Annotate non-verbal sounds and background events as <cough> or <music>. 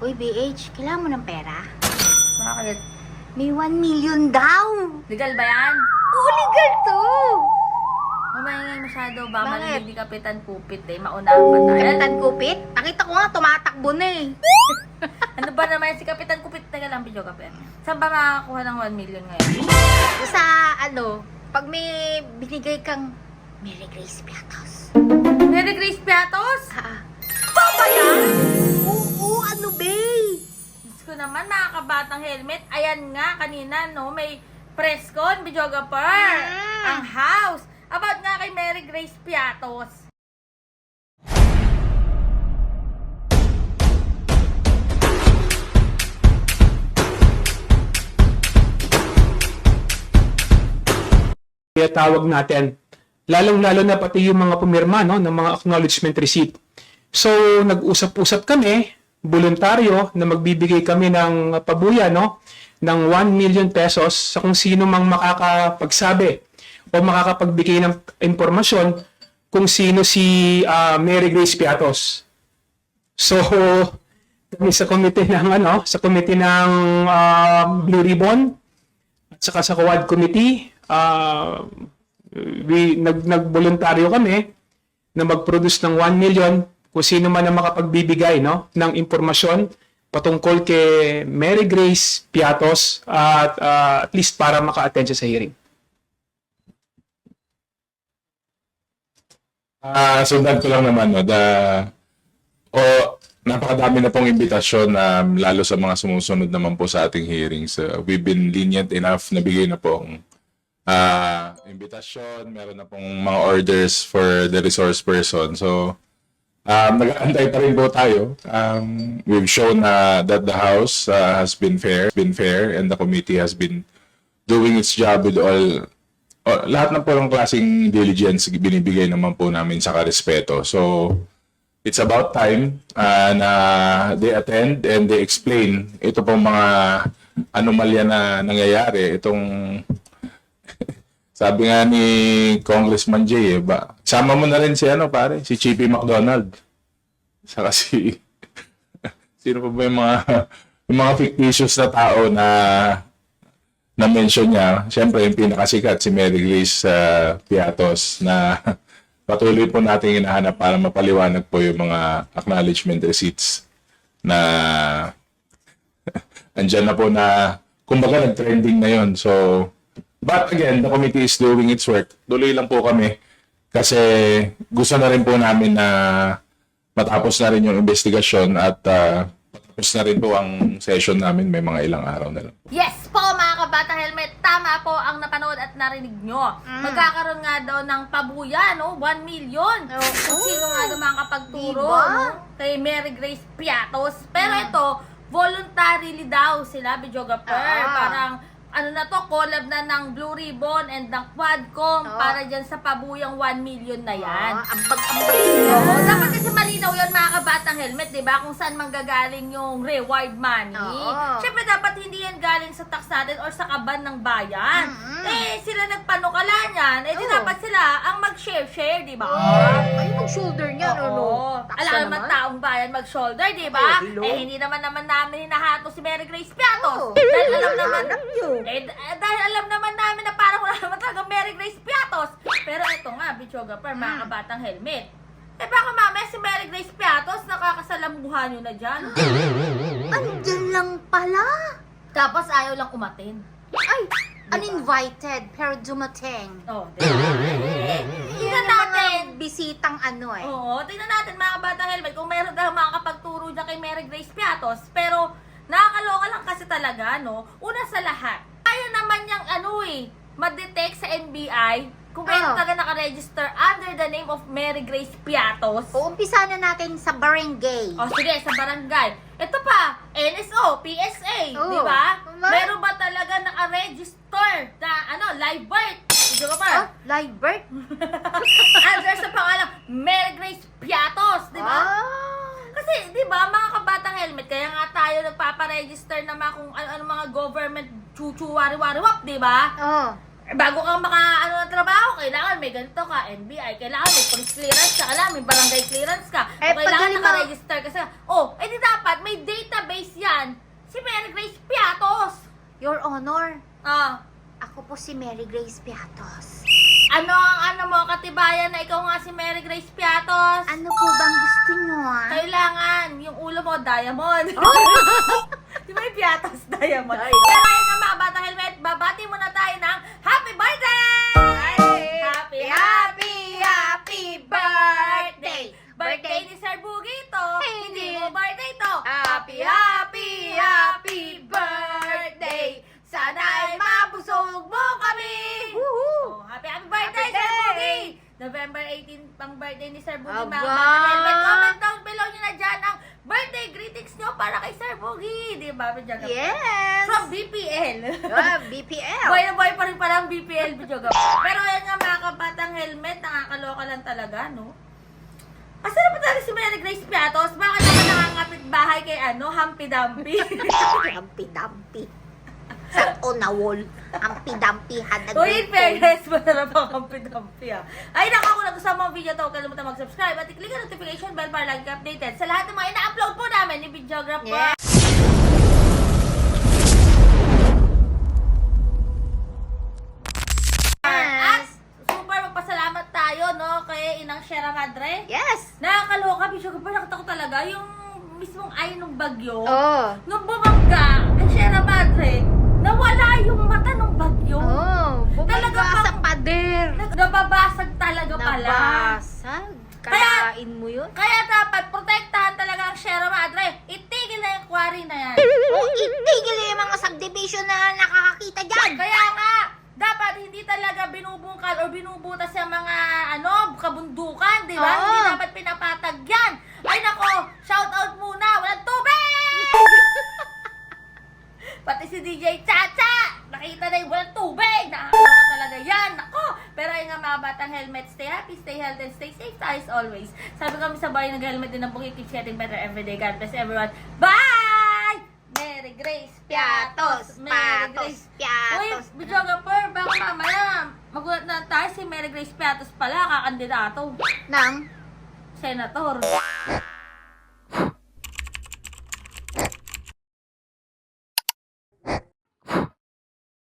Uy, BH, kailangan mo ng pera? Bakit? May 1 million daw! Legal ba yan? Oo, legal to! Mamaya masyado ba? Bakit? Marinig ni Kapitan Kupit eh. Maunahan pa tayo. Kapitan Kupit? Nakita ko nga, tumatakbo na eh. <laughs> Ano ba naman si Kapitan Kupit? Taga lang, video kapit. Saan ba makakakuha ng 1 million ngayon? Sa ano, pag may binigay kang Mary Grace Piatos. Mary Grace Piatos? Ha? Papa yan? Naman, nakakabatang helmet. Ayan nga, kanina, no, may press con, videographer. Mm. Ang house. About nga kay Mary Grace Piatos. Kaya tawag natin, lalong-lalo na pati yung mga pumirma no, ng mga acknowledgement receipt. So, nag-usap-usap kami, voluntaryo, na magbibigay kami ng pabuya no, ng 1 million pesos sa kung sino mang makakapagsabi o makakapagbigay ng impormasyon kung sino si ah, Mary Grace Piatos. So, kami sa committee ng ano, sa committee ng ah, Blue Ribbon, at saka sa Quad Committee, ah, we, nag, nagboluntaryo kami na mag-produce ng 1 million kung sino man ang makapagbibigay no, ng impormasyon patungkol kay Mary Grace Piatos at ah, at least para maka-attend siya sa hearing. Ah, sundan ko lang naman no, the o napakadami na pong imbitasyon na lalo sa mga sumusunod naman po sa ating hearings. Uh, we've been lenient enough na bigay na pong ah imbitasyon, meron na pong mga orders for the resource person. So um, nag-aantay pa rin po tayo. Um, we've shown na that the House uh, has been fair, been fair, and the committee has been doing its job with all oh, lahat ng po ng klaseng diligence binibigay naman po namin sa karespeto. So, it's about time uh, na they attend and they explain ito pong mga anomalya na nangyayari. Itong <laughs> sabi nga ni Congressman Jay, eh, ba, sama mo na rin si ano pare, si Chippy McDonald. Saka si <laughs> sino pa ba yung mga yung mga fictitious na tao na na-mention niya, siyempre yung pinakasikat si Mary Grace uh, Piatos na <laughs> patuloy po natin hinahanap para mapaliwanag po yung mga acknowledgement receipts na <laughs> andyan na po na kumbaga nag-trending na yon. So, but again, the committee is doing its work. Tuloy lang po kami kasi gusto na rin po namin na matapos na rin yung investigasyon at uh, matapos na rin po ang session namin may mga ilang araw na lang. Yes po mga kabata helmet, tama po ang napanood at narinig nyo. Mm. Magkakaroon nga daw ng pabuya, no? 1 million. Oo. Kung sino nga daw makakapagturo, Diba? no? Kay Mary Grace Piatos. Pero Mm. ito, voluntarily daw sila, videographer. Ah. Parang, ano na to, collab na ng Blue Ribbon and ng Quadcom Oo. para dyan sa pabuyang 1 million na yan. Ah, ambag-ambag Oo, sila. dapat kasi malinaw yun mga kabatang helmet, di ba? Kung saan manggagaling yung reward money. Oo. Siyempre dapat hindi yan galing sa tax natin or sa kaban ng bayan. Mm-mm. Eh, sila nagpanukala niyan. Eh, di Oo. dapat sila ang mag-share-share, di ba? Ay, mag-shoulder niya, Oo. ano? Alam naman naman. taong bayan mag-shoulder, di ba? Eh, hello? Eh, hindi naman naman namin hinahato si Mary Grace Piatos. Oo. Dahil alam naman, eh, eh, dahil alam naman namin na parang wala naman talaga Mary Grace Piatos. Pero ito nga, videographer, mga Hmm. kabatang helmet. Eh baka mamaya si Mary Grace Piatos nakakasalamuhan nyo na dyan. Andyan lang pala. Tapos ayaw lang umatin. Ay, uninvited, pero dumating. Oh, Tingnan natin. bisitang ano eh. Oo, tingnan natin mga kabata helmet kung meron daw makakapagturo dyan kay Mary Grace Piatos. Pero nakakaloka lang kasi talaga, no? Una sa lahat, kaya naman yung ano eh, ma-detect sa NBI kung meron Oo. talaga nakaregister under the name of Mary Grace Piatos. Uumpisa na natin sa barangay. O sige, sa barangay. Ito pa, NSO, PSA, Oo. di ba? Tama. Meron ba talaga naka-register na ano, live birth? Di ba pa? Ah, live birth? <laughs> Under sa pangalan, Mary Grace Piatos, di ba? Ah. Kasi, di ba, mga kabatang helmet, kaya nga tayo nagpaparegister naman kung ano-ano mga government chuchu wari-wari-wap, di ba? Oh. Eh, bago ka maka ano ng trabaho, kailangan may ganito ka, NBI, kailangan may police clearance ka, kailangan may barangay clearance ka, Eh, o kailangan halimbawa- naka-register ka sa... Oh, eh di may database yan. Si Mary Grace Piatos. Your Honor, Ah, ako po si Mary Grace Piatos. ano ang ano mo, katibayan na ikaw nga si Mary Grace Piatos? Ano po bang gusto nyo, ah? Kailangan, yung ulo mo, diamond. <laughs> <laughs> Di ba yung Piatos, diamond? Diamond. Kaya ngayon nga mga bata helmet, babati muna tayo ng Happy Birthday! Happy, happy, happy birthday! Birthday ni Sir Bugito, hindi mo birthday. Happy, happy, happy birthday! Sana ay mabusog mo kami! Oh, happy, happy birthday, Happy Sir! Bugi! November 18, pang birthday ni Sir Bugi, mga Aba! bata helmet. Comment down below nyo na dyan ang birthday greetings nyo para kay Sir Bugi. Di ba? Medyo Yes! From BPL. Ah, BPL. Boy na boy pa rin pala ang BPL video gap. Pero yan nga mga kabatang helmet, nakakaloka lang talaga, no? Asa na ba talaga si Mary Grace Piatos? Bakit naman nakangapit bahay kay ano, Humpy Dumpy? <laughs> Dampi-dampi. Sa unawol. Ampi-dampihan na Uy, in fairness, masarap ang Humpy Dumpy ah. Ay, naku, kung nagustuhan mo ang video to, huwag kalimutan mag-subscribe at i-click ang notification bell para lagi ka updated sa lahat ng mga ina-upload po namin ni Videograph po. Yeah. Kay Inang Sierra Madre. Yes! Nakakaloka, Bishop. Kapag nakita ko talaga, yung mismong ay ng bagyo, Oh. nung bumangga, ang Sierra Madre, nawala yung mata ng bagyo. Oh, Talaga bang- sa pader. Nag- Nababasag talaga pala. Nabasag. Kalain mo yun. Kaya dapat protektahan talaga ang Sierra Madre. Itigil na yung quarry na yan. <laughs> Oh, itigil yung mga subdivision na nakakakita dyan. Kaya nga, dapat hindi talaga binubungkal o binubutas sa mga kabundukan, di ba? Oo. Hindi dapat pinapatag yan. Ay nako, shout out muna, walang tubig! <laughs> Pati si DJ Chacha, nakita na yung walang tubig. Nakakaloka talaga yan. Nako, pero ayun nga mga batang helmet, stay happy, stay healthy, and stay safe tayo as always. Sabi kami sa bahay, nag-helmet din ang buki, keeps getting better every day. God bless everyone. Bye! Mary Grace Piatos, Mary patos, Uy, piatos. videographer, baka mamaya si Mary Grace Piatos pala, kakandidato. Nang? Senator.